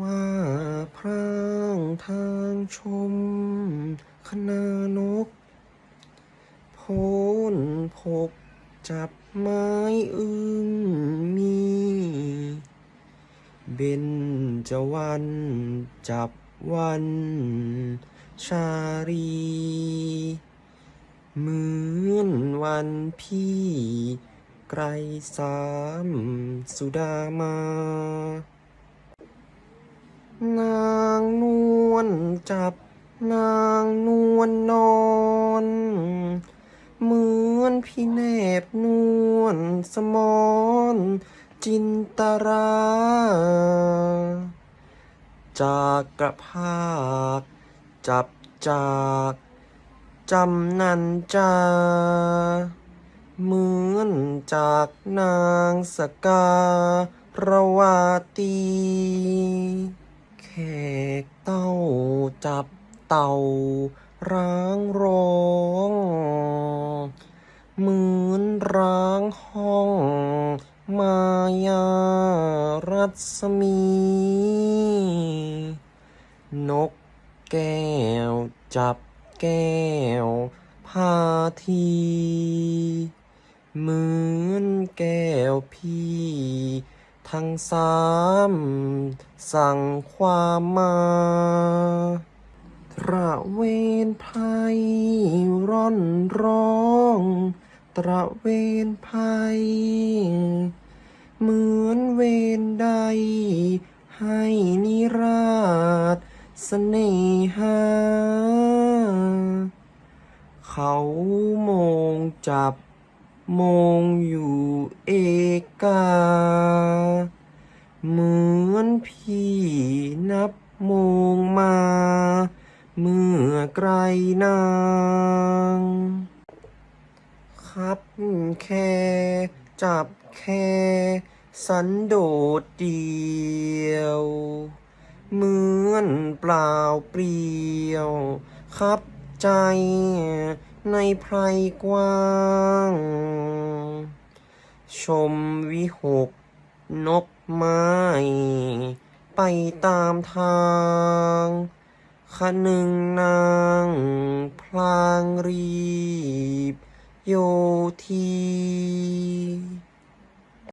ว่าพร่างทางชม คณานก โพนพกจับไม้อึ้งมีเบนจะวันจับวัน ชารี เหมือนวันพี่ ไกรสาม สุดามา นางนวลจับนางนวลนอน เหมือนพี่แนบนวลสมอนจินตรา จากกระพากจับจากจำนันจา เหมือนจากนางสกา รวาตี แขกเต้าจับเต่าร้างร้องเหมือนร้างห้อง มายารัศมี นกแก้วจับแก้วพาที เหมือนแก้วพี่ ทั้งสามสั่งความมาตระเวนภัยร่อนร้องตระเวนภัย เหมือนเวนใด ให้นิราชเสน่หา เขามองจับมองอยู่เอกา เหมือนพี่นับมงมา เมื่อไกลนาง ครับแค่ จับแค่ สันโดดเดียว เหมือนเปล่าเปลี่ยว ครับใจในไพรกว้าง ชมวิหก นกไม้ ไปตามทางขนึงนางพลางรีบ โยที